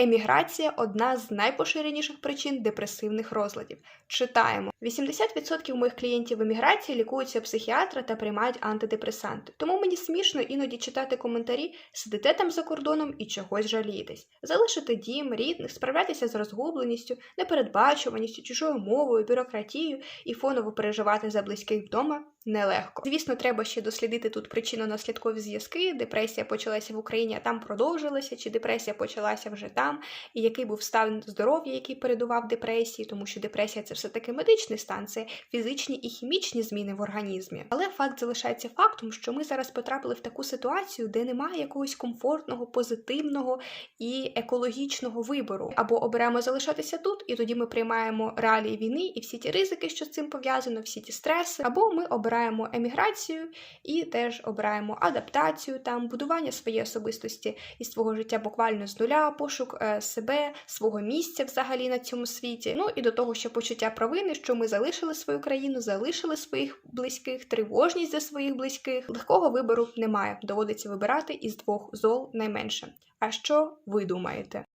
Еміграція одна з найпоширеніших причин депресивних розладів. Читаємо: 80% моїх клієнтів в еміграції лікуються психіатра та приймають антидепресанти. Тому мені смішно іноді читати коментарі, сидите там за кордоном і чогось жалієтесь. Залишити дім, рідних, справлятися з розгубленістю, непередбачуваністю, чужою мовою, бюрократією і фоново переживати за близьких вдома нелегко. Звісно, треба ще дослідити тут причинно-наслідкові зв'язки. Депресія почалася в Україні, а там продовжилася, чи депресія почалася вже там, і який був стан здоров'я, який передував депресії, тому що депресія це все таки медичний стан, це фізичні і хімічні зміни в організмі. Але факт залишається фактом, що ми зараз потрапили в таку ситуацію, де немає якогось комфортного, позитивного і екологічного вибору. Або оберемо залишатися тут, і тоді ми приймаємо реалії війни і всі ті ризики, що з цим пов'язано, всі ті стреси, або ми обираємо еміграцію і теж обираємо адаптацію, там будування своєї особистості і свого життя буквально з нуля, пошук е, себе, свого місця взагалі на цьому світі. Ну і до того, що почуття провини, що ми залишили свою країну, залишили своїх близьких, тривожність за своїх близьких. Легкого вибору немає. Доводиться вибирати із двох зол найменше. А що ви думаєте?